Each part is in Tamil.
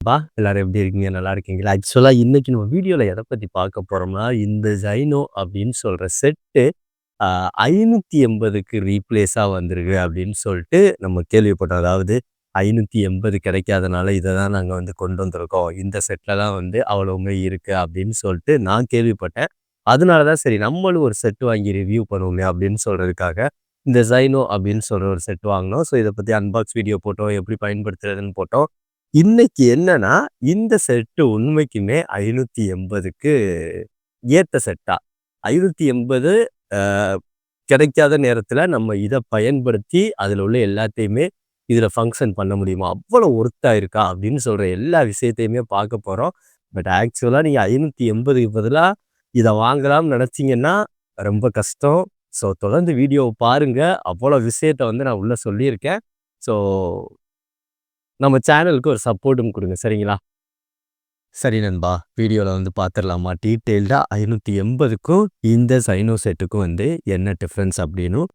பா எல்லாரும் எப்படி இருக்கீங்க? நல்லா இருக்கீங்களா? ஆக்சுவலாக இன்னைக்கு நம்ம வீடியோவில் எதை பற்றி பார்க்க போகிறோம்னா இந்த ஜைனோ அப்படின்னு சொல்கிற செட்டு ஐநூற்றி எண்பதுக்கு ரீப்ளேஸாக வந்திருக்கு அப்படின்னு சொல்லிட்டு நம்ம கேள்விப்பட்டோம். அதாவது 580 கிடைக்காதனால இதை தான் நாங்கள் வந்து கொண்டு வந்திருக்கோம். இந்த செட்டில் தான் வந்து அவ்வளோவுங்க இருக்குது அப்படின்னு சொல்லிட்டு நான் கேள்விப்பட்டேன். அதனால தான் சரி நம்மளும் ஒரு செட் வாங்கி ரிவ்யூ பண்ணுவோமே அப்படின்னு சொல்கிறதுக்காக இந்த ஜைனோ அப்படின்னு சொல்கிற ஒரு செட் வாங்கினோம் ஸோ இதை பற்றி அன்பாக்ஸ் வீடியோ போட்டோம். எப்படி பயன்படுத்துறதுன்னு போட்டோம். இன்னைக்கு என்னன்னா, இந்த செட்டு உண்மைக்குமே 580க்கு ஏத்த செட்டா. ஐநூத்தி எண்பது கிடைக்காத நேரத்துல நம்ம இதை பயன்படுத்தி, அதுல உள்ள எல்லாத்தையுமே இதுல ஃபங்க்ஷன் பண்ண முடியுமா? அவ்வளவு ஒர்த்தா இருக்கா? அப்படின்னு சொல்ற எல்லா விஷயத்தையுமே பார்க்க போறோம். பட் ஆக்சுவலா நீங்க 580க்கு பதிலா இத வாங்கலாம்னு நெனச்சீங்கன்னா, ரொம்ப கஷ்டம். ஸோ தொடர்ந்து வீடியோவை பாருங்க. அவ்வளோ விஷயத்த வந்து நான் உள்ள சொல்லியிருக்கேன். ஸோ நம்ம சேனலுக்கு ஒரு சப்போர்ட்டும் கொடுங்க சரிங்களா? சரி நண்பா. வீடியோவில் வந்து பார்த்துர்லாமா டீட்டெயில்டாக ஐநூற்றி எண்பதுக்கும் இந்த சைனோசெட்டுக்கும் செட்டுக்கும் வந்து என்ன டிஃப்ரென்ஸ் அப்படின்னும்,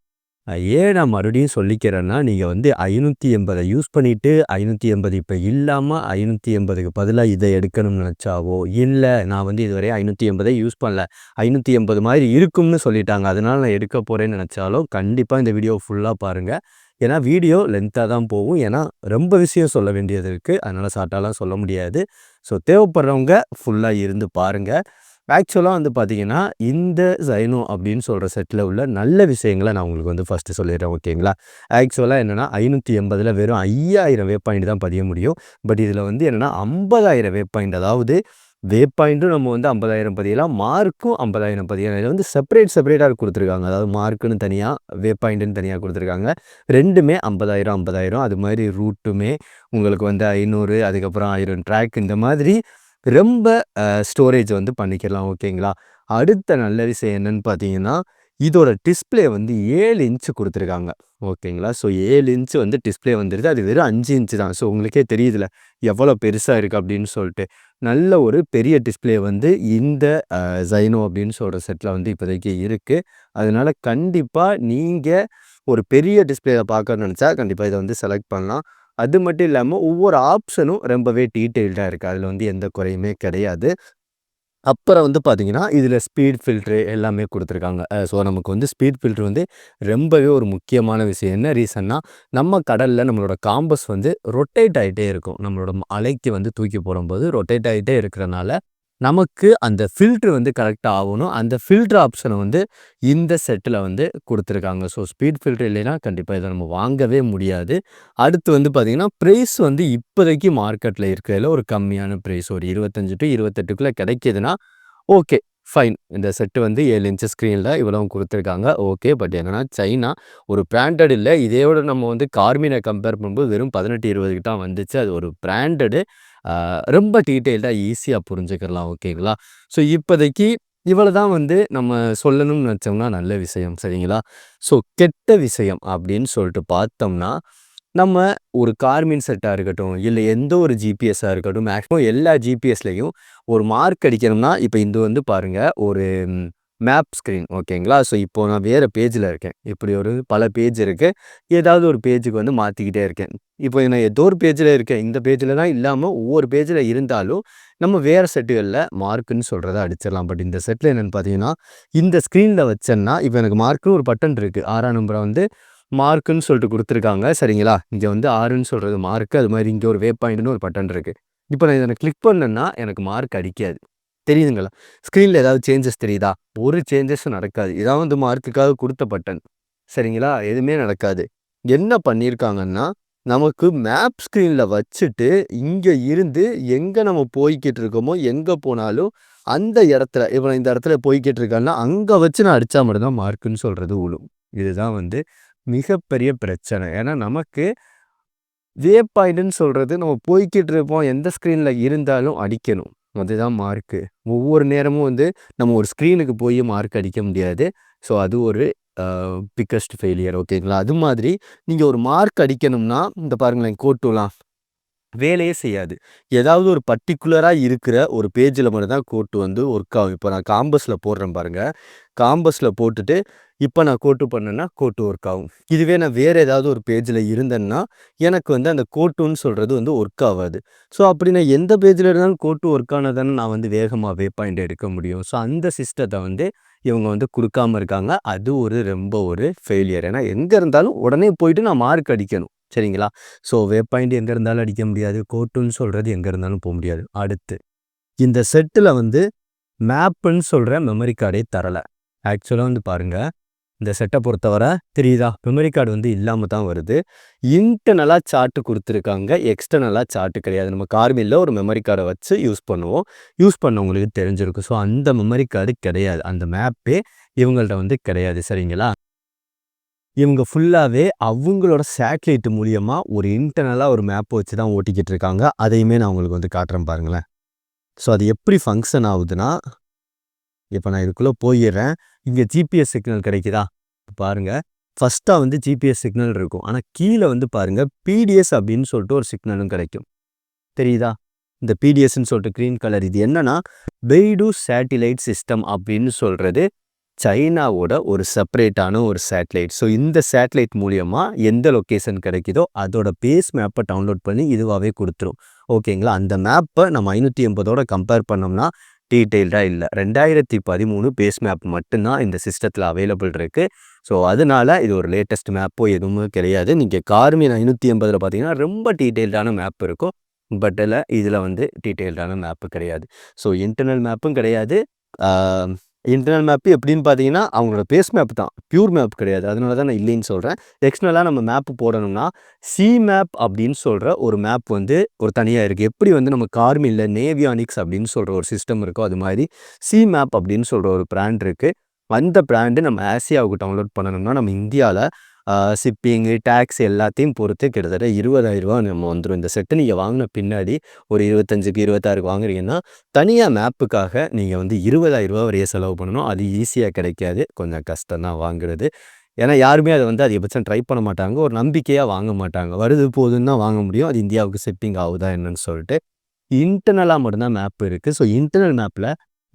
ஏன் நான் மறுபடியும் சொல்லிக்கிறேன்னா, நீங்கள் வந்து 580 யூஸ் பண்ணிவிட்டு ஐநூற்றி எண்பது இப்போ இல்லாமல் ஐநூற்றி எண்பதுக்கு பதிலாக இதை எடுக்கணும்னு நினச்சாவோ இல்லை நான் வந்து இதுவரை 580 யூஸ் பண்ணல. ஐநூற்றி எண்பது மாதிரி இருக்கும்னு சொல்லிட்டாங்க. அதனால் நான் எடுக்க போகிறேன்னு நினச்சாலும் கண்டிப்பாக இந்த வீடியோ ஃபுல்லாக பாருங்கள் ஏன்னா வீடியோ லென்த்தாக தான் போகும். ஏன்னா ரொம்ப விஷயம் சொல்ல வேண்டியது இருக்குது அதனால் ஷார்ட்டாலாம் சொல்ல முடியாது. ஸோ தேவைப்படுறவங்க ஃபுல்லாக இருந்து பாருங்கள் ஆக்சுவலாக வந்து பார்த்தீங்கன்னா, இந்த சைனோ அப்படின்னு சொல்கிற செட்டில் உள்ள நல்ல விஷயங்களை நான் உங்களுக்கு வந்து ஃபஸ்ட்டு சொல்லிடுறேன். ஓகேங்களா? ஆக்சுவலாக என்னென்னா ஐநூற்றி எண்பதில் வெறும் ஐயாயிரம் வே பாயிண்ட் தான் பதிய முடியும். பட் இதில் வந்து என்னன்னா 50000 வேவ் பாயிண்ட் அதாவது வேவ் பாயிண்ட்டும் நம்ம வந்து 50000 பதியலாம். மார்க்கும் 50000 பதியலாம். இதில் வந்து செப்பரேட் செப்பரேட்டாக கொடுத்துருக்காங்க அதாவது மார்க்குன்னு தனியாக வேவ் பாயிண்ட்ன்னு தனியா குடுத்துருக்காங்க. 2மே 50000 50000 அது மாதிரி ரூட்டுமே உங்களுக்கு வந்து ஐநூறு அதுக்கப்புறம் ஆயிரம் ட்ராக் இந்த மாதிரி ரொம்ப ஸ்டோரேஜ் வந்து பண்ணிக்கலாம். ஓகேங்களா? அடுத்த நல்ல விஷயம் என்னன்னு பார்த்தீங்கன்னா, இதோட டிஸ்பிளே வந்து ஏழு இன்ச்சு கொடுத்துருக்காங்க ஓகேங்களா? ஸோ ஏழு இன்ச்சு வந்து டிஸ்பிளே வந்துடுது அது வெறும் அஞ்சு இன்ச்சு தான். ஸோ உங்களுக்கே தெரியுதுல எவ்வளோ பெருசாக இருக்குது அப்படின்னு சொல்லிட்டு நல்ல ஒரு பெரிய டிஸ்பிளே வந்து இந்த ஜைனோ அப்படின்னு சொல்கிற செட்டில் வந்து இப்போதைக்கு இருக்குது அதனால் கண்டிப்பாக நீங்கள் ஒரு பெரிய டிஸ்ப்ளேல பார்க்கணும்னு நினச்சா கண்டிப்பாக இதை வந்து செலக்ட் பண்ணலாம். அது மட்டும் இல்லாமல் ஒவ்வொரு ஆப்ஷனும் ரொம்பவே டீட்டெயில்டாக இருக்குது அதில் வந்து எந்த குறையுமே கிடையாது. அப்புறம் வந்து பார்த்திங்கன்னா இதில் ஸ்பீட் ஃபில்ட்ரு எல்லாமே கொடுத்துருக்காங்க ஸோ நமக்கு வந்து ஸ்பீட் ஃபில்ட்ரு வந்து ரொம்பவே ஒரு முக்கியமான விஷயம். என்ன ரீசன்னா, நம்ம கடலில் நம்மளோட காம்பஸ் வந்து ரொட்டேட் ஆகிட்டே இருக்கும். நம்மளோட அலைக்கு வந்து தூக்கி போடும்போது ரொட்டேட் ஆகிட்டே இருக்கிறனால, நமக்கு அந்த ஃபில்ட்ரு வந்து கரெக்டாக ஆகணும் அந்த ஃபில்டர் ஆப்ஷனை வந்து இந்த செட்டில் வந்து கொடுத்துருக்காங்க ஸோ ஸ்பீட் ஃபில்ட்ரு இல்லைன்னா, கண்டிப்பாக இதை நம்ம வாங்கவே முடியாது. அடுத்து வந்து பார்த்திங்கன்னா ப்ரைஸ் வந்து இப்போதைக்கு மார்க்கெட்டில் இருக்கிறதுல ஒரு கம்மியான ப்ரைஸ் ஒரு இருபத்தஞ்சி டு இருபத்தெட்டுக்குள்ளே கிடைக்கிதுன்னா ஓகே ஃபைன். இந்த செட்டு வந்து ஏழு இன்ச்சு ஸ்க்ரீனில் இவ்வளவும் கொடுத்துருக்காங்க ஓகே. பட் என்னென்னா சைனா ஒரு பிராண்டட் இல்லை இதையோட நம்ம வந்து கார்மினை கம்பேர் பண்ணும்போது வெறும் 18, 20க்கு தான் வந்துச்சு. அது ஒரு பிராண்டடு. ரொம்ப டீட்டெயில்டாக ஈஸியாக புரிஞ்சுக்கலாம். ஓகேங்களா? ஸோ இப்போதைக்கு இவ்வளோ தான் வந்து நம்ம சொல்லணும்னு நினச்சோம்னா நல்ல விஷயம். சரிங்களா? ஸோ கெட்ட விஷயம் அப்படின்னு சொல்லிட்டு பார்த்தோம்னா, நம்ம ஒரு கார்மின் செட்டாக இருக்கட்டும், இல்லை எந்த ஒரு ஜிபிஎஸ்ஸாக இருக்கட்டும், மேக்ஸிமம் எல்லா ஜிபிஎஸ்லேயும் ஒரு மார்க் அடிக்கணும்னா, இப்போ இது வந்து பாருங்க ஒரு மேப் ஸ்க்ரீன் ஓகேங்களா? ஸோ இப்போ நான் வேறு பேஜில் இருக்கேன். இப்படி ஒரு பல பேஜ் இருக்குது ஏதாவது ஒரு பேஜுக்கு வந்து மாற்றிக்கிட்டே இருக்கேன். இப்போ நான் ஏதோ ஒரு பேஜில் இருக்கேன். இந்த பேஜில் தான் இல்லாமல் ஒவ்வொரு பேஜில் இருந்தாலும், நம்ம வேறு செட்டுகளில் மார்க்குன்னு சொல்கிறத அடிச்சிடலாம். பட் இந்த செட்டில் என்னென்னு பார்த்தீங்கன்னா, இந்த ஸ்க்ரீனில் வச்சேன்னா, இப்போ எனக்கு மார்க்குன்னு ஒரு பட்டன் இருக்குது ஆறாம் நம்பரை வந்து மார்க்குன்னு சொல்லிட்டு கொடுத்துருக்காங்க சரிங்களா? இங்கே வந்து ஆறுன்னு சொல்கிறது மார்க்கு அது மாதிரி இங்கே ஒரு வே பாயிண்ட்னு ஒரு பட்டன் இருக்குது இப்போ நான் இதை கிளிக் பண்ணேன்னா, எனக்கு மார்க் அடிக்காது. தெரியுதுங்களா? ஸ்க்ரீனில் ஏதாவது சேஞ்சஸ் தெரியுதா? ஒரு சேஞ்சஸும் நடக்காது. இதான் வந்து மார்க்குக்காக கொடுத்த பட்டன். சரிங்களா? எதுவுமே நடக்காது. என்ன பண்ணியிருக்காங்கன்னா, நமக்கு மேப் ஸ்க்ரீனில் வச்சுட்டு, இங்கே இருந்து எங்கே நம்ம போய்கிட்டு இருக்கோமோ, எங்கே போனாலும் அந்த இடத்துல இப்போ நான் இந்த இடத்துல போய்கிட்டு இருக்கேன்னா, அங்கே வச்சு நான் அடிச்சா மட்டும்தான் மார்க்குன்னு சொல்றது உழும் இதுதான் வந்து மிகப்பெரிய பிரச்சனை. ஏன்னா நமக்கு வே பாயிண்ட்ன்னு சொல்றது நம்ம போய்கிட்டு இருப்போம். எந்த ஸ்க்ரீன்ல இருந்தாலும் அடிக்கணும். அதுதான் மார்க்கு. ஒவ்வொரு நேரமும் வந்து நம்ம ஒரு ஸ்க்ரீனுக்கு போய் மார்க் அடிக்க முடியாது. ஸோ அது ஒரு பிக்கஸ்ட் ஃபெயிலியர் ஓகேங்களா? அது மாதிரி நீங்கள் ஒரு மார்க் அடிக்கணும்னா, இந்த பாருங்களேன் கோட்டுலாம். வேலையே செய்யாது. ஏதாவது ஒரு பர்டிகுலராக இருக்கிற ஒரு பேஜில் மட்டும் தான் கோட்டு வந்து ஒர்க் ஆகும். இப்போ நான் காம்பஸில் போடுறேன் பாருங்கள் காம்பஸில் போட்டுட்டு, இப்போ நான் கோட்டு பண்ணேன்னா, கோட்டு ஒர்க் ஆகும். இதுவே நான் வேறு ஏதாவது ஒரு பேஜில் இருந்தேன்னா, எனக்கு வந்து அந்த கோட்டுன்னு சொல்கிறது வந்து ஒர்க் ஆகாது ஸோ, அப்படி நான் எந்த பேஜில் இருந்தாலும் கோட்டு ஒர்க் ஆனா தானே நான் வந்து வேகமாக வே பாயிண்ட் எடுக்க முடியும். ஸோ, அந்த சிஸ்டத்தை வந்து இவங்க வந்து குடுக்காம இருக்காங்க. அது ஒரு ரொம்ப ஒரு ஃபெயிலியர். ஏன்னா, எங்க இருந்தாலும் உடனே போயிட்டு நான் மார்க் அடிக்கணும். சரிங்களா? ஸோ, வே பாயிண்ட் எங்க இருந்தாலும் அடிக்க முடியாது. கோட்டுன்னு சொல்றது எங்க இருந்தாலும் போக முடியாது. அடுத்து, இந்த செட்டுல வந்து மேப்புன்னு சொல்ற மெமரி கார்டே தரல. ஆக்சுவலா வந்து பாருங்க, இந்த செட்டை பொறுத்தவரை தெரியுதா? மெமரி கார்டு வந்து இல்லாமல் தான் வருது. இன்டர்னலாக சார்ட்டு கொடுத்துருக்காங்க எக்ஸ்டர்னலாக சார்ட்டு கிடையாது. நம்ம கார்வில்ல ஒரு மெமரி கார்டை வச்சு யூஸ் பண்ணுவோம். யூஸ் பண்ணவங்களுக்கு தெரிஞ்சிருக்கும். ஸோ, அந்த மெமரி கார்டு கிடையாது. அந்த மேப்பே இவங்கள்ட்ட வந்து கிடையாது. சரிங்களா? இவங்க ஃபுல்லாகவே அவங்களோட சேட்டலைட் மூலியமாக ஒரு இன்டர்னலாக ஒரு மேப்பை வச்சு தான் ஓட்டிக்கிட்டு இருக்காங்க. அதையுமே நான் உங்களுக்கு வந்து காட்டுறேன் பாருங்களேன். ஸோ, அது எப்படி ஃபங்க்ஷன் ஆகுதுன்னா, இப்போ நான் இதுக்குள்ளே போயிடுறேன் இங்க ஜிபிஎஸ் சிக்னல் கிடைக்குதா? பாருங்க. ஃபஸ்ட்டாக வந்து ஜிபிஎஸ் சிக்னல் இருக்கும். ஆனா கீழ வந்து பாருங்க, பிடிஎஸ் அப்படின்னு சொல்லிட்டு ஒரு சிக்னலும் கிடைக்கும். தெரியுதா? இந்த பிடிஎஸ்ன்னு சொல்லிட்டு கிரீன் கலர் இது என்னன்னா, பெய்டு சேட்டிலைட் சிஸ்டம் அப்படின்னு சொல்றது சைனாவோட ஒரு செப்பரேட்டான ஒரு சேட்டலைட். ஸோ, இந்த சேட்டலைட் மூலியமாக எந்த லொகேஷன் கிடைக்குதோ, அதோட பேஸ் மேப்ப டவுன்லோட் பண்ணி இதுவாகவே குடுத்துரும். ஓகேங்களா? அந்த மேப்ப நம்ம 580ஓட கம்பேர் பண்ணோம்னா, டீட்டெயில்டாக இல்லை ரெண்டாயிரத்தி பதிமூணு பேஸ் மேப் மட்டும்தான் இந்த சிஸ்டத்தில் அவைலபிள் இருக்குது ஸோ, அதனால இது ஒரு லேட்டஸ்ட் மேப்போ எதுவுமே கிடையாது. நீங்கள் கார்மியன் ஐநூற்றி எண்பதில் பார்த்தீங்கன்னா, ரொம்ப டீட்டெயில்டான மேப் இருக்கும். பட் இதில் வந்து டீட்டெயில்டான மேப்பு கிடையாது. ஸோ, இன்டர்னல் மேப்பும் கிடையாது. இன்டர்னல் மேப் எப்படின்னு பார்த்தீங்கன்னா, அவங்களோட பேஸ் மேப் தான். பியூர் மேப் கிடையாது. அதனால தான் நான் இல்லைன்னு சொல்கிறேன் எக்ஸ்டர்னலாக நம்ம மேப் போடணும்னா, சி மேப் அப்படின்னு சொல்கிற ஒரு மேப் வந்து ஒரு தனியாக இருக்குது எப்படி வந்து நம்ம கார்மில்ல நேவியானிக்ஸ் அப்படின்னு சொல்கிற ஒரு சிஸ்டம் இருக்கோ, அது மாதிரி சி மேப் அப்படின்னு சொல்கிற ஒரு பிராண்ட் இருக்குது அந்த பிராண்டு நம்ம ஆசியாவுக்கு டவுன்லோட் பண்ணணும்னா, நம்ம இந்தியாவில் ஷிப்பிங்கு, டேக்ஸ் எல்லாத்தையும் பொறுத்து கிட்டத்தட்ட ரூ. 20,000 நம்ம வந்துடும் இந்த செட்டு நீங்கள் வாங்கின பின்னாடி ஒரு 25க்கு 26க்கு வாங்குறீங்கன்னா, தனியாக மேப்புக்காக நீங்கள் வந்து ரூ. 20,000 வரைய செலவு பண்ணணும். அது ஈஸியாக கிடைக்காது. கொஞ்சம் கஷ்டம் தான் வாங்குறது. ஏன்னா, யாருமே அதை வந்து அதிகபட்சம் ட்ரை பண்ண மாட்டாங்க. ஒரு நம்பிக்கையாக வாங்க மாட்டாங்க. வருது போதுன்னு தான் வாங்க முடியும். அது இந்தியாவுக்கு ஷிப்பிங் ஆகுதா என்னன்னு சொல்லிட்டு. இன்டர்னலாக மட்டும்தான் மேப் இருக்குது ஸோ, இன்டர்னல் மேப்பில்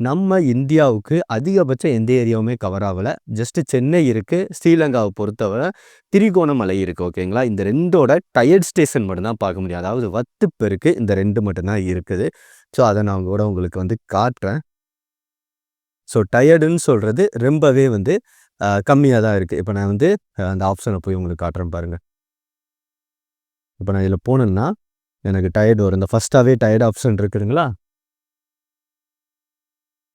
நம்ம இந்தியாவுக்கு அதிகபட்சம் எந்த ஏரியாவுமே கவர் ஆகலை ஜஸ்ட் சென்னை இருக்குது ஸ்ரீலங்காவை பொறுத்தவரை திரிகோணமலை இருக்குது ஓகேங்களா? இந்த ரெண்டோட டயர்ட் ஸ்டேஷன் மட்டும்தான் பார்க்க முடியும். அதாவது வத்துப்பெருக்கு இந்த ரெண்டு மட்டும்தான் இருக்குது. ஸோ, அதை நான் கூட உங்களுக்கு வந்து காட்டுறேன். ஸோ, டயர்டுன்னு சொல்கிறது ரொம்பவே வந்து கம்மியாக தான் இருக்குது இப்போ நான் வந்து அந்த ஆப்ஷனை போய் உங்களுக்கு காட்டுறேன் பாருங்கள் இப்போ நான் இதில் போனேன்னா, எனக்கு டயர்டு வரும். இந்த ஃபஸ்ட்டாகவே டயர்ட் ஆப்ஷன் இருக்குதுங்களா?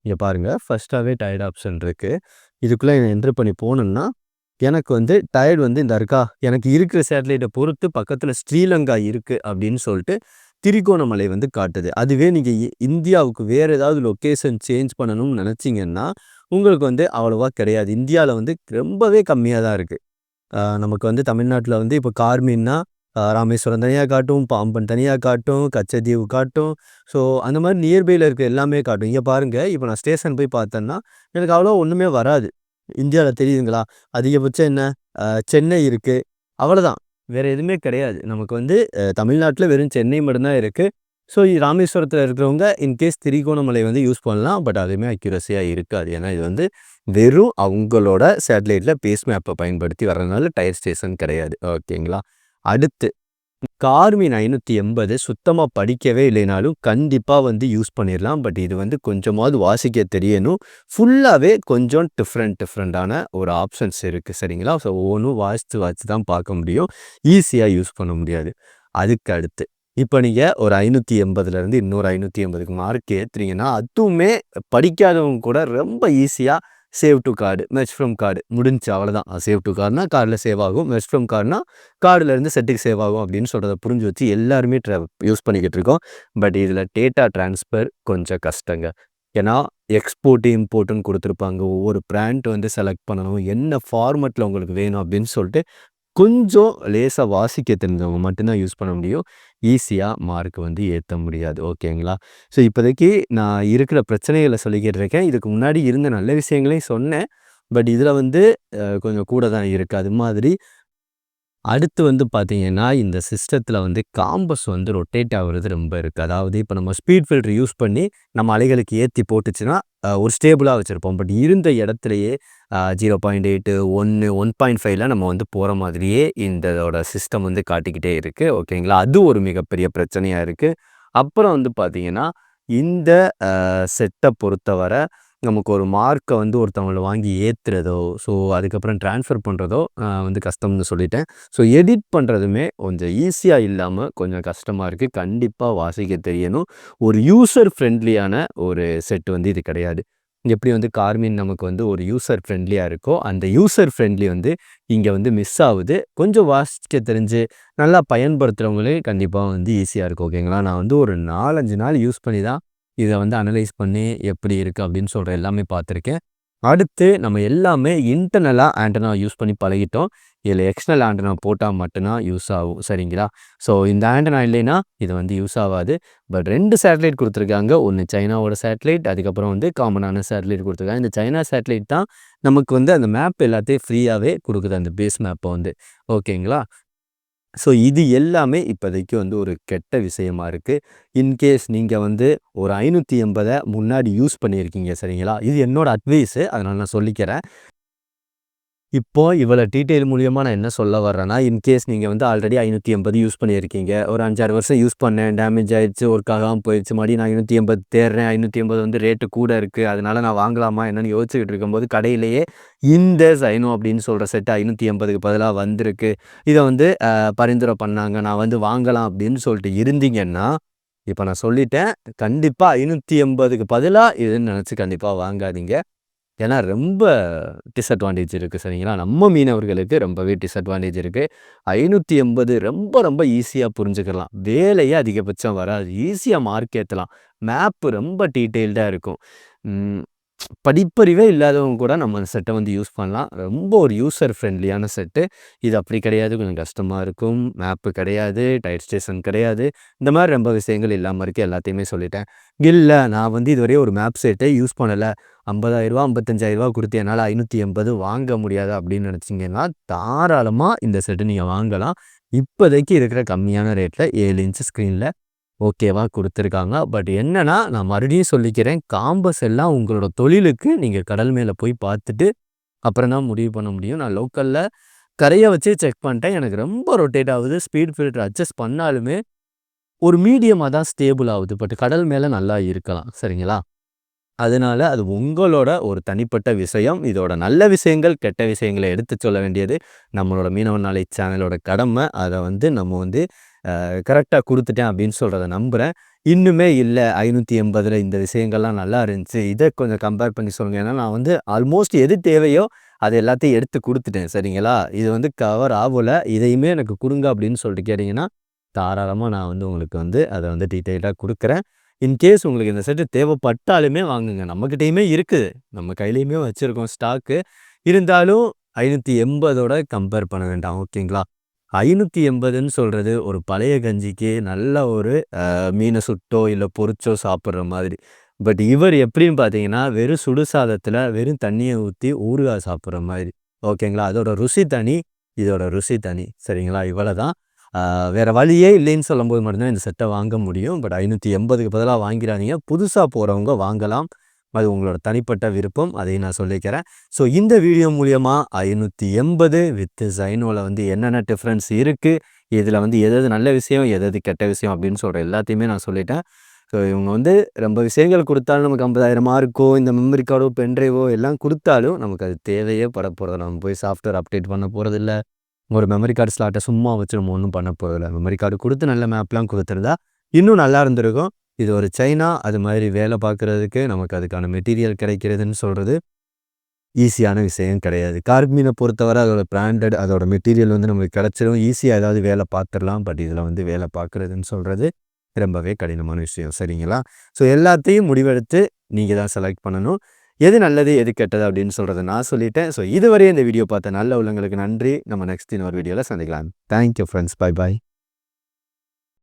இங்கே பாருங்க. ஃபஸ்ட்டாகவே டயர்ட் ஆப்ஷன் இருக்குது இதுக்குள்ளே இதுக்குள்ள என்ட்ரு பண்ணி போனேன்னா, எனக்கு வந்து டயர்ட் வந்து இந்த இருக்கா? எனக்கு இருக்கிற சேட்டலைட்டை பொறுத்து பக்கத்தில் ஸ்ரீலங்கா இருக்குது அப்படின்னு சொல்லிட்டு திரிகோணமலை வந்து காட்டுது. அதுவே நீங்கள் இ இந்தியாவுக்கு வேறு ஏதாவது லொக்கேஷன் சேஞ்ச் பண்ணணும்னு நினச்சிங்கன்னா உங்களுக்கு வந்து அவ்வளோவா கிடையாது. இந்தியாவில் வந்து ரொம்பவே கம்மியாக தான் இருக்குது நமக்கு வந்து தமிழ்நாட்டில் வந்து இப்போ கார்மீன்னா ராமேஸ்வரம் தனியாக காட்டும், பாம்பன் தனியாக காட்டும், கச்சத்தீவு காட்டும். ஸோ, அந்த மாதிரி நியர்பையில் இருக்க எல்லாமே காட்டும். இங்கே பாருங்கள் இப்போ நான் ஸ்டேஷன் போய் பார்த்தேன்னா, எனக்கு அவ்வளோ ஒன்றுமே வராது. இந்தியாவில் தெரியுதுங்களா? அதிகபட்சம் என்ன? சென்னை இருக்குது அவ்வளோதான் வேறு எதுவுமே கிடையாது. நமக்கு வந்து தமிழ்நாட்டில் வெறும் சென்னை மட்டும்தான் இருக்குது ஸோ, ராமேஸ்வரத்தில் இருக்கிறவங்க இன்கேஸ் திரிகோணமலை வந்து யூஸ் பண்ணலாம். பட் அதுவுமே அக்யூரஸியாக இருக்காது. ஏன்னா, இது வந்து வெறும் அவங்களோட சேட்டலைட்டில் பேஸ் மேப்பை பயன்படுத்தி வர்றதுனால டயர் ஸ்டேஷன் கிடையாது. ஓகேங்களா? அடுத்து கார்மின் 580 சுத்தமா படிக்கவே இல்லைனாலும் கண்டிப்பாக வந்து யூஸ் பண்ணிடலாம் பட் இது வந்து கொஞ்சமாவது வாசிக்க தெரியணும். ஃபுல்லாகவே கொஞ்சம் டிஃப்ரெண்ட் டிஃப்ரெண்ட்டான ஒரு ஆப்ஷன்ஸ் இருக்குது சரிங்களா? ஸோ, ஒவ்வொன்றும் வாசித்து வாசித்து தான் பார்க்க முடியும். ஈஸியாக யூஸ் பண்ண முடியாது. அதுக்கு அடுத்து, இப்போ நீங்கள் ஒரு 580லேருந்து இன்னொரு 580க்கு மார்க் ஏற்றுறீங்கன்னா அதுவுமே படிக்காதவங்க கூட ரொம்ப ஈஸியாக save to card, merge from card முடிஞ்சு அவ்வளோதான் சேவ் டூ கார்டுனா கார்டில் சேவ் ஆகும். மெர்ச் ஃப்ரம் கார்டுனா கார்டுலேருந்து செட்டுக்கு சேவ் ஆகும் அப்படின்னு சொல்கிறத புரிஞ்சு வச்சு எல்லாருமே ட்ர யூஸ் பண்ணிக்கிட்டு இருக்கோம். பட் இதில் டேட்டா ட்ரான்ஸ்ஃபர் கொஞ்சம் கஷ்டங்க. ஏன்னா, எக்ஸ்போர்ட், இம்போர்ட்டுன்னு கொடுத்துருப்பாங்க ஒவ்வொரு பிராண்ட் வந்து செலக்ட் பண்ணணும். என்ன ஃபார்மெட்டில் உங்களுக்கு வேணும் அப்படின்னு சொல்லிட்டு கொஞ்சம் லேசாக வாசிக்க தெரிஞ்சவங்க மட்டும்தான் யூஸ் பண்ண முடியும். ஈஸியாக மார்க் வந்து ஏற்ற முடியாது. ஓகேங்களா? ஸோ, இப்போதைக்கு நான் இருக்கிற பிரச்சனைகளை சொல்லிக்கிட்டு இருக்கேன். இதுக்கு முன்னாடி இருந்த நல்ல விஷயங்களையும் சொன்னேன். பட் இதில் வந்து கொஞ்சம் கூட தான் இருக்குது அது மாதிரி அடுத்து வந்து பார்த்தீங்கன்னா, இந்த சிஸ்டத்தில் வந்து காம்பஸ் வந்து ரொட்டேட் ஆகுறது ரொம்ப இருக்குது அதாவது இப்போ நம்ம ஸ்பீட் ஃபில்டர் யூஸ் பண்ணி நம்ம அலைகளுக்கு ஏற்றி போட்டுச்சுன்னா, ஒரு ஸ்டேபிளாக வச்சுருப்போம் பட் இருந்த இடத்துலையே ஜீரோ பாயிண்ட் எயிட்டு ஒன்று ஒன் பாயிண்ட் ஃபைவ்ல நம்ம வந்து போகிற மாதிரியே இந்ததோட சிஸ்டம் வந்து காட்டிக்கிட்டே இருக்குது ஓகேங்களா? அது ஒரு மிகப்பெரிய பிரச்சனையாக இருக்குது அப்புறம் வந்து பார்த்திங்கன்னா இந்த செட்டை பொறுத்தவரை நமக்கு ஒரு மார்க்கை வந்து ஒருத்தவங்கள வாங்கி ஏற்றுறதோ ஸோ அதுக்கப்புறம் ட்ரான்ஸ்ஃபர் பண்ணுறதோ வந்து கஷ்டம்னு சொல்லிட்டேன். ஸோ எடிட் பண்ணுறதுமே கொஞ்சம் ஈஸியாக இல்லாமல் கொஞ்சம் கஷ்டமாக இருக்குது கண்டிப்பாக வாசிக்க தெரியணும். ஒரு யூசர் ஃப்ரெண்ட்லியான ஒரு செட் வந்து இது கிடையாது. எப்படி வந்து கார்மின் நமக்கு வந்து ஒரு யூசர் ஃப்ரெண்ட்லியாக இருக்கோ, அந்த யூசர் ஃப்ரெண்ட்லி வந்து இங்கே வந்து மிஸ் ஆகுது கொஞ்சம் வாசிக்க தெரிஞ்சு நல்லா பயன்படுத்துறவங்களே கண்டிப்பாக வந்து ஈஸியாக இருக்கும். ஓகேங்களா? நான் வந்து ஒரு 4, 5 நாள் யூஸ் பண்ணி தான் இதை வந்து அனலைஸ் பண்ணி எப்படி இருக்கு அப்படின்னு சொல்கிற எல்லாமே பார்த்துருக்கேன். அடுத்து நம்ம எல்லாமே இன்டர்னலாக ஆண்டனா யூஸ் பண்ணி பழகிட்டோம். இதில் எக்ஸ்டர்னல் ஆண்டனா போட்டால் மட்டும்தான் யூஸ் ஆகும். சரிங்களா? ஸோ இந்த ஆண்டனா இல்லைன்னா இது வந்து யூஸ் ஆகாது பட் ரெண்டு சேட்டலைட் கொடுத்துருக்காங்க ஒன்று சைனாவோட சேட்டலைட், அதுக்கப்புறம் வந்து காமனான சேட்டலைட் கொடுத்துருக்காங்க இந்த சைனா சேட்டலைட் தான் நமக்கு வந்து அந்த மேப் எல்லாத்தையும் ஃப்ரீயாகவே கொடுக்குது அந்த பேஸ் மேப்பை வந்து. ஓகேங்களா? ஸோ இது எல்லாமே இப்போதைக்கு வந்து ஒரு கெட்ட விஷயமா இருக்குது இன்கேஸ் நீங்கள் வந்து ஒரு 580 முன்னாடி யூஸ் பண்ணியிருக்கீங்க. சரிங்களா? இது என்னோட அட்வைஸு. அதனால் நான் சொல்லிக்கிறேன். இப்போ இவ்வளோ டீட்டெயில் மூலியமாக நான் என்ன சொல்ல வர்றேன்னா, இன்கேஸ் நீங்கள் வந்து ஆல்ரெடி 580 யூஸ் பண்ணியிருக்கீங்க. ஒரு 5, 6 வருஷம் யூஸ் பண்ணேன். டேமேஜ் ஆயிருச்சு. ஒர்க் ஆகாமல் போயிடுச்சு மறுபடியும் நான் 580 தேடுறேன். 580 வந்து ரேட்டு கூட இருக்குது அதனால் நான் வாங்கலாமா என்னென்னு யோசிச்சுக்கிட்டு இருக்கும்போது, கடையிலேயே இந்த சைனோ அப்படின்னு சொல்ற செட் 580க்கு பதிலா வந்திருக்கு. இதை வந்து பரிந்துரை பண்ணாங்க. நான் வந்து வாங்கலாம் அப்படின்னு சொல்லிட்டு இருந்தீங்கன்னா, இப்போ நான் சொல்லிட்டேன். கண்டிப்பா 580க்கு பதிலா இதுன்னு நினச்சி கண்டிப்பாக வாங்காதீங்க. ஏன்னா ரொம்ப டிஸ்அட்வான்டேஜ் இருக்குது சரிங்களா? நம்ம மீனவர்களுக்கு ரொம்பவே டிஸ்அட்வான்டேஜ் இருக்குது ஐநூற்றி எண்பது ரொம்ப ரொம்ப ஈஸியாக புரிஞ்சுக்கலாம். வேலையே அதிகபட்சம் வராது. ஈஸியாக மார்க் ஏற்றலாம் மேப்பு ரொம்ப டீட்டெயில்டாக இருக்கும். படிப்பறிவே இல்லாதவங்க கூட நம்ம அந்த செட்டை வந்து யூஸ் பண்ணலாம். ரொம்ப ஒரு யூசர் ஃப்ரெண்ட்லியான செட்டு. இது அப்படி கிடையாது. கொஞ்சம் கஷ்டமாக இருக்கும். மேப்பு கிடையாது. டயர் ஸ்டேஷன் கிடையாது. இந்த மாதிரி ரொம்ப விஷயங்கள் இல்லாமல் இருக்குது எல்லாத்தையுமே சொல்லிட்டேன். இல்லை நான் வந்து இதுவரையும் ஒரு மேப் செட்டே யூஸ் பண்ணலை ரூ. 50,000 ரூ. 55,000 குடுத்து என்னால 580 வாங்க முடியாது அப்படின்னு நினச்சிங்கன்னா தாராளமாக இந்த செட்டு நீங்கள் வாங்கலாம். இப்போதைக்கு இருக்கிற கம்மியான ரேட்டில் ஏழு இன்ச் ஸ்க்ரீனில் ஓகேவா கொடுத்துருக்காங்க பட் என்னன்னா, நான் மறுபடியும் சொல்லிக்கிறேன். காம்பஸ் எல்லாம் உங்களோட தொழிலுக்கு நீங்க கடல் மேல போய் பார்த்துட்டு, அப்புறம் தான் முடிவு பண்ண முடியும். நான் லோக்கல்ல கரைய வச்சு செக் பண்ணிட்டேன். எனக்கு ரொம்ப ரொட்டேட் ஆகுது. ஸ்பீட் ஃபில்டர் அட்ஜஸ்ட் பண்ணாலுமே, ஒரு மீடியமாக தான் ஸ்டேபிள் ஆகுது பட் கடல் மேல நல்லா இருக்கலாம். சரிங்களா? அதனால அது உங்களோட ஒரு தனிப்பட்ட விஷயம். இதோட நல்ல விஷயங்கள், கெட்ட விஷயங்களை எடுத்து சொல்ல வேண்டியது நம்மளோட மீனவன் நாளை சேனலோட கடமை. அதை வந்து நம்ம வந்து கரெக்டாக கொடுத்துட்டேன் அப்படின்னு சொல்கிறத நம்புகிறேன் இன்னுமே இல்லை ஐநூற்றி எண்பதில் இந்த விஷயங்கள்லாம் நல்லா இருந்துச்சு. இதை கொஞ்சம் கம்பேர் பண்ணி சொல்லுங்கள் ஏன்னா நான் வந்து ஆல்மோஸ்ட் எது தேவையோ அது எல்லாத்தையும் எடுத்து கொடுத்துட்டேன் சரிங்களா? இது வந்து கவர் ஆகலை இதையுமே எனக்கு கொடுங்க அப்படின்னு சொல்லிட்டு கேட்டிங்கன்னா தாராளமாக நான் வந்து உங்களுக்கு வந்து அதை வந்து டீட்டெயிலாக கொடுக்குறேன் இன்கேஸ் உங்களுக்கு இந்த செட்டு தேவைப்பட்டாலுமே வாங்குங்க. நம்மக்கிட்டேயுமே இருக்குது. நம்ம கையிலயுமே வச்சிருக்கோம் ஸ்டாக்கு. இருந்தாலும் 580ஓட கம்பேர் பண்ண வேண்டாம். ஓகேங்களா? 580ன்னு சொல்றது ஒரு பழைய கஞ்சிக்கு நல்ல ஒரு மீனை மீன சுட்டோ, இல்ல பொறிச்சோ சாப்பிடுற மாதிரி. பட் இவர் எப்படின்னு பார்த்தீங்கன்னா, வெறும் சுடு சாதத்தில வெறும் தண்ணிய ஊத்தி ஊறுகாய் சாப்பிடுற மாதிரி. ஓகேங்களா? அதோட ருசி தனி. இதோட ருசி தனி. சரிங்களா? இவ்வளோ தான் வேறு வழியே இல்லைன்னு சொல்லும்போது மட்டும்தான் இந்த செட்டை வாங்க முடியும். பட் ஐநூற்றி எண்பதுக்கு பதிலாக வாங்கிறாதீங்க. புதுசாக போகிறவங்க வாங்கலாம். அது உங்களோட தனிப்பட்ட விருப்பம். அதையும் நான் சொல்லிக்கிறேன். ஸோ இந்த வீடியோ மூலியமா 580 வித் சைனோல வந்து என்னென்ன டிஃப்ரென்ஸ் இருக்குது இதில் வந்து எது நல்ல விஷயம், எது கெட்ட விஷயம் அப்படின்னு சொல்கிற எல்லாத்தையுமே நான் சொல்லிட்டேன். ஸோ இவங்க வந்து ரொம்ப விஷயங்கள் கொடுத்தாலும் நமக்கு 50,000 மார்க்கோ, இந்த மெமரி கார்டோ, பென்ட்ரைவோ எல்லாம் கொடுத்தாலும் நமக்கு அது தேவையே பட போகிறது நம்ம போய் சாஃப்ட்வேர் அப்டேட் பண்ண போகிறதில்ல ஒரு மெமரி கார்டு ஸ்லாட்டை சும்மா வச்சு நம்ம பண்ண போகிறதில்ல மெமரி கார்டு கொடுத்து நல்ல மேப்லாம் கொடுத்துருந்தா இன்னும் நல்லா இருந்திருக்கும். இது ஒரு சைனா அது மாதிரி வேலை பார்க்குறதுக்கு நமக்கு அதுக்கான மெட்டீரியல் கிடைக்கிறதுன்னு சொல்கிறது ஈஸியான விஷயம் கிடையாது. கார்மீனை பொறுத்தவரை அதோட பிராண்டட் அதோட மெட்டீரியல் வந்து நமக்கு கிடச்சிடும் ஈஸியாக ஏதாவது வேலை பார்த்துடலாம் பட் இதில் வந்து வேலை பார்க்குறதுன்னு சொல்கிறது ரொம்பவே கடினமான விஷயம். சரிங்களா? ஸோ எல்லாத்தையும் முடிவெடுத்து நீங்கள் தான் செலக்ட் பண்ணணும். எது நல்லது, எது கெட்டது அப்படின்னு சொல்றத நான் சொல்லிட்டேன். ஸோ இதுவரையும் இந்த வீடியோ பார்த்த நல்ல உள்ளங்களுக்கு நன்றி. நம்ம நெக்ஸ்ட் இன்னொரு வீடியோல சந்திக்கலாம். Thank you bye bye.